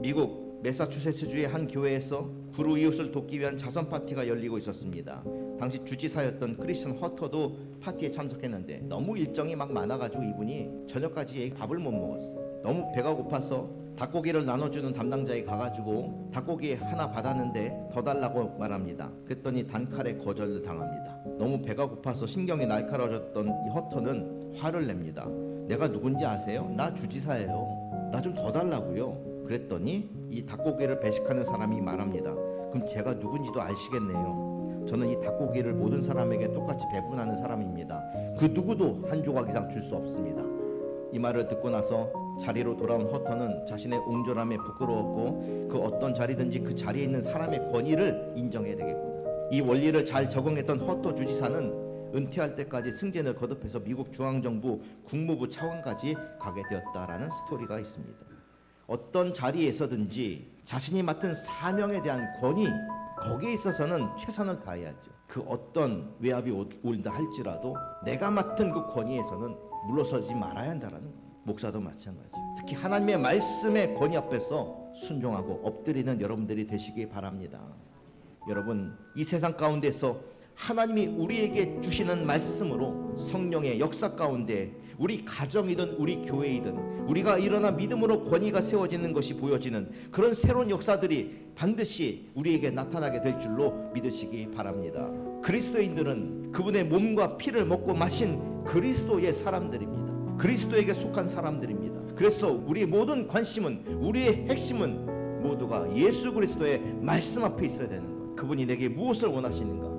미국 매사추세츠주의 한 교회에서 불우 이웃을 돕기 위한 자선 파티가 열리고 있었습니다. 당시 주지사였던 크리스천 허터도 파티에 참석했는데 너무 일정이 막 많아가지고 이분이 저녁까지 밥을 못 먹었어요. 너무 배가 고파서 닭고기를 나눠주는 담당자에 가가지고 닭고기 하나 받았는데 더 달라고 말합니다. 그랬더니 단칼에 거절을 당합니다. 너무 배가 고파서 신경이 날카로워졌던 이 허터는 화를 냅니다. 내가 누군지 아세요? 나 주지사예요. 나 좀 더 달라고요. 그랬더니 이 닭고기를 배식하는 사람이 말합니다. 그럼 제가 누군지도 아시겠네요. 저는 이 닭고기를 모든 사람에게 똑같이 배분하는 사람입니다. 그 누구도 한 조각 이상 줄 수 없습니다. 이 말을 듣고 나서 자리로 돌아온 허터는 자신의 옹졸함에 부끄러웠고 그 어떤 자리든지 그 자리에 있는 사람의 권위를 인정해야 되겠구나. 이 원리를 잘 적용했던 허터 주지사는 은퇴할 때까지 승진을 거듭해서 미국 중앙정부 국무부 차관까지 가게 되었다라는 스토리가 있습니다. 어떤 자리에서든지 자신이 맡은 사명에 대한 권위 거기에 있어서는 최선을 다해야죠. 그 어떤 외압이 오- 온다 할지라도 내가 맡은 그 권위에서는 물러서지 말아야 한다라는 거예요. 목사도 마찬가지. 특히 하나님의 말씀의 권위 앞에서 순종하고 엎드리는 여러분들이 되시기 바랍니다. 여러분 이 세상 가운데서 하나님이 우리에게 주시는 말씀으로 성령의 역사 가운데 우리 가정이든 우리 교회이든 우리가 일어나 믿음으로 권위가 세워지는 것이 보여지는 그런 새로운 역사들이 반드시 우리에게 나타나게 될 줄로 믿으시기 바랍니다. 그리스도인들은 그분의 몸과 피를 먹고 마신 그리스도의 사람들입니다. 그리스도에게 속한 사람들입니다. 그래서 우리의 모든 관심은 우리의 핵심은 모두가 예수 그리스도의 말씀 앞에 있어야 되는 거예요. 그분이 내게 무엇을 원하시는가?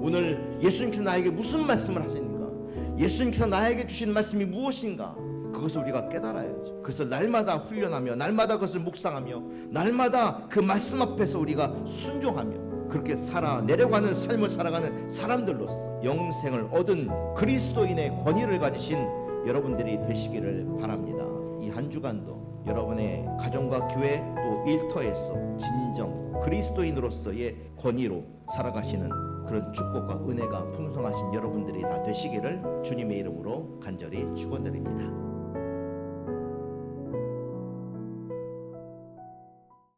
오늘 예수님께서 나에게 무슨 말씀을 하시는가? 예수님께서 나에게 주신 말씀이 무엇인가? 그것을 우리가 깨달아야죠. 그래서 날마다 훈련하며 날마다 그것을 묵상하며 날마다 그 말씀 앞에서 우리가 순종하며 그렇게 살아 내려가는 삶을 살아가는 사람들로서 영생을 얻은 그리스도인의 권위를 가지신 여러분들이 되시기를 바랍니다. 이 한 주간도 여러분의 가정과 교회 또 일터에서 진정 그리스도인으로서의 권위로 살아가시는 그런 축복과 은혜가 풍성하신 여러분들이 다 되시기를 주님의 이름으로 간절히 축원드립니다.